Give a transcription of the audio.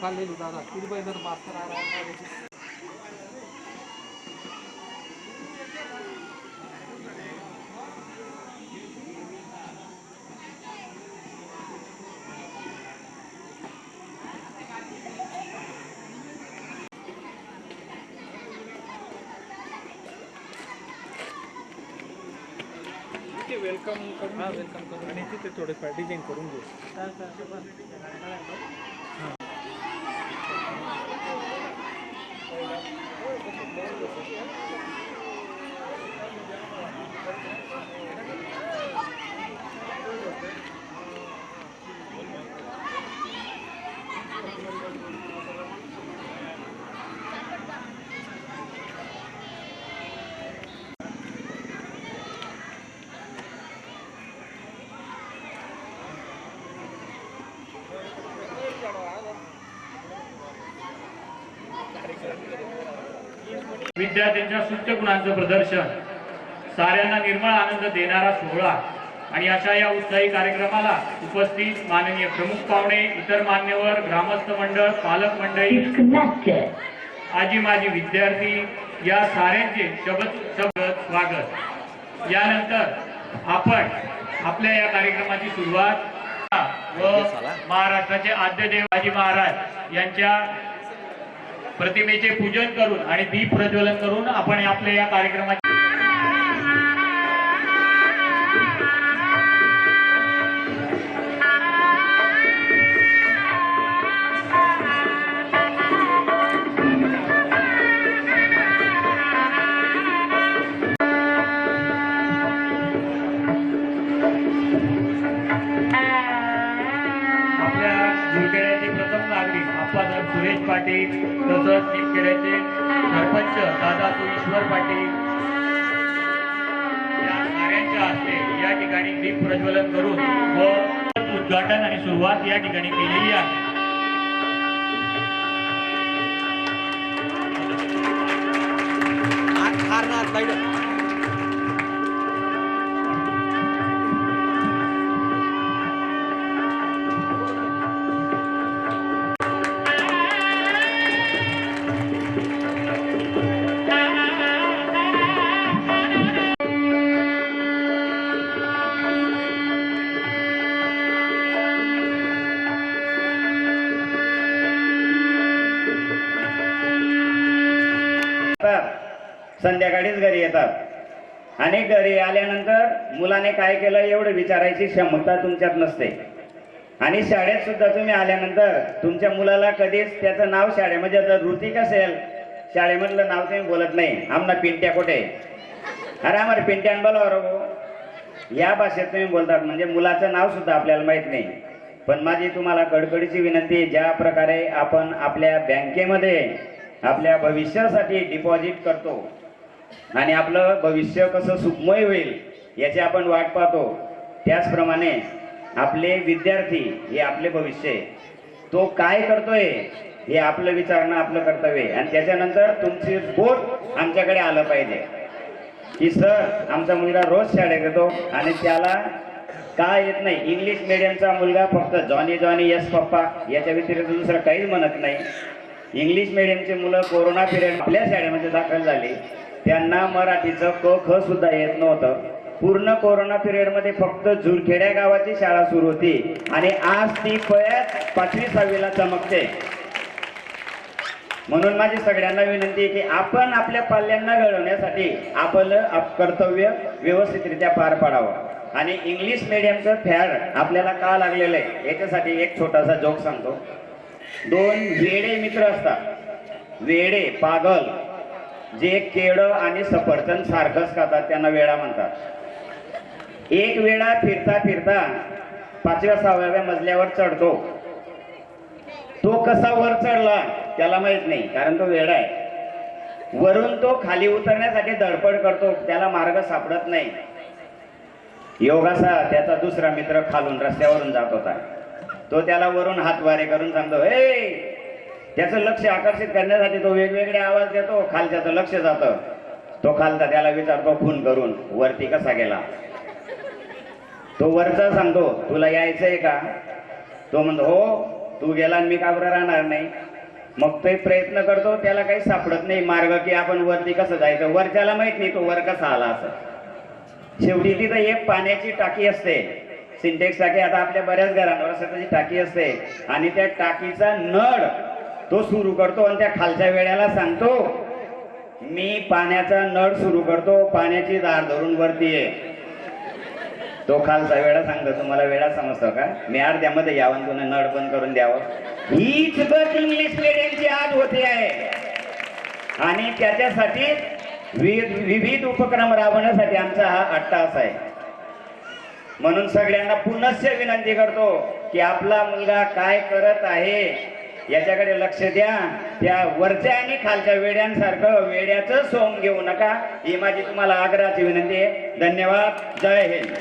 खाल्लेली दादा. किती पाहिजे मास्तर वेलकम करून हां वेलकम करून आणि तिथे थोडेफार डिझाईन करून घेऊ Thank you. विद्यार्थ्यांच्या सुप्त गुणांचं प्रदर्शन साऱ्यांना निर्मळ आनंद देणारा सोहळा आणि अशा या उत्साही कार्यक्रमाला उपस्थित माननीय प्रमुख पाहुणे इतर मान्यवर ग्रामस्थ मंडळ पालक मंडळी. आजी माजी विद्यार्थी या साऱ्यांचे शब्द शब्द स्वागत यानंतर आपण आपल्या या कार्यक्रमाची सुरुवात व महाराष्ट्राचे आद्य देव आजी महाराज यांच्या प्रतिमेचे पूजन करून आणि दीप प्रज्वलन करून आपण आपल्या या कार्यक्रमाचे तसंच निमखेड्याचे सरपंच दादा तो ईश्वर पाटील या साऱ्यांच्या हस्ते या ठिकाणी दीप प्रज्वलन करून व उद्घाटन आणि सुरुवात या ठिकाणी केलेली आहे. येतात. संध्याकाळीच घरी येतात. आणि घरी आल्यानंतर मुलाने काय केलं? एवढं विचारायची क्षमता तुमच्यात नसते. आणि शाळेत सुद्धा तुम्ही आल्यानंतर तुमच्या मुलाला कधीच त्याचं नाव शाळेमध्ये म्हणजे जर ऋतिक असेल शाळेमधलं नाव तुम्ही बोलत नाही. आमना पिंट्या कुठे? अरे आम्हाला पिंट्यान बोलावर हो या भाषेत तुम्ही बोलतात म्हणजे मुलाचं नाव सुद्धा आपल्याला माहीत नाही. पण माझी तुम्हाला कडकडीची विनंती ज्या प्रकारे आपण आपल्या बँकेमध्ये आपल्या भविष्यासाठी डिपॉझिट करतो. आणि आपलं भविष्य कसं सुखमय होईल याची आपण वाट पाहतो. त्याचप्रमाणे आपले विद्यार्थी हे आपले भविष्य तो काय करतोय हे आपलं विचारणं आपलं कर्तव्य आणि त्याच्यानंतर तुमची बोट आमच्याकडे आलं पाहिजे. की सर आमचा मुलगा रोज शाळेत येतो आणि त्याला काय येत नाही. इंग्लिश मिडियमचा मुलगा फक्त जॉनी जॉनी यस पप्पा याच्या व्यतिरिक्त दुसरं काहीच म्हणत नाही. इंग्लिश मिडियमचे मुलं कोरोना पिरियड आपल्या शाळेमध्ये दाखल झाले. त्यांना मराठीचं क ख सुद्धा येत नव्हतं. पूर्ण कोरोना पिरियडमध्ये फक्त झुरखेड्या गावाची शाळा सुरू होती. आणि आज ती पळ्यात पाचवी सहावीला चमकते. म्हणून माझी सगळ्यांना विनंती आहे की आपण आपल्या पाल्यांना घडवण्यासाठी आपलं आप- कर्तव्य व्यवस्थितरित्या पार पाडावं. आणि इंग्लिश मिडियमचं फॅड आपल्याला का लागलेलं आहे याच्यासाठी एक छोटासा जोक सांगतो. दोन वेडे मित्र असतात. वेडे पागल जे केळ आणि सफरचंद सारखंच खातात त्यांना वेडा म्हणतात. एक वेळा फिरता फिरता पाचव्या सहाव्या मजल्यावर चढतो. तो कसा वर चढला त्याला माहीत नाही कारण तो वेडा आहे. वरून तो खाली उतरण्यासाठी धडपड करतो त्याला मार्ग सापडत नाही. योगासा त्याचा दुसरा मित्र खालून रस्त्यावरून जात होता. तो त्याला वरून हातवारे करून सांगतो हे त्याचं लक्ष आकर्षित करण्यासाठी तो वेगवेगळे आवाज देतो खालच्याचं लक्ष जातं. तो खालचा त्याला विचारतो खून करून वरती कसा गेला? तो वरचा सांगतो तुला यायचंय का? तो म्हणतो हो तू गेला आणि मी का बरं राहणार नाही. मग ते प्रयत्न करतो त्याला काही सापडत नाही मार्ग की आपण वरती कसं जायचं. वरच्याला माहीत नाही तो वर कसा आला असं. शेवटी तिथं एक पाण्याची टाकी असते. सिंटेक्स टाकी आता आपल्या बऱ्याच घरांवर स्वतःची टाकी असते. आणि त्या टाकीचा नळ तो सुरू करतो आणि त्या खालच्या वेळेला सांगतो मी पाण्याचा नळ सुरू करतो पाण्याची दार धरून वरती आहे तो खालचा वेळा सांगतो तुम्हाला वेळा समजतो का? मी अर्ध्यामध्ये यावं तुला नळ बंद करून द्यावं. हीच गत इंग्लिश मिडियमची आज होते आहे. आणि त्याच्यासाठी विविध विविध उपक्रम राबवण्यासाठी आमचा हा अट्टास आहे. म्हणून सगळ्यांना पुनश्च विनंती करतो की आपला मुलगा काय करत आहे याच्याकडे लक्ष द्या. त्या वरच्या आणि खालच्या वेड्यांसारखं वेड्याचं सोंग घेऊ नका. ही माझी तुम्हाला आग्रहाची विनंती आहे. धन्यवाद. जय हिंद.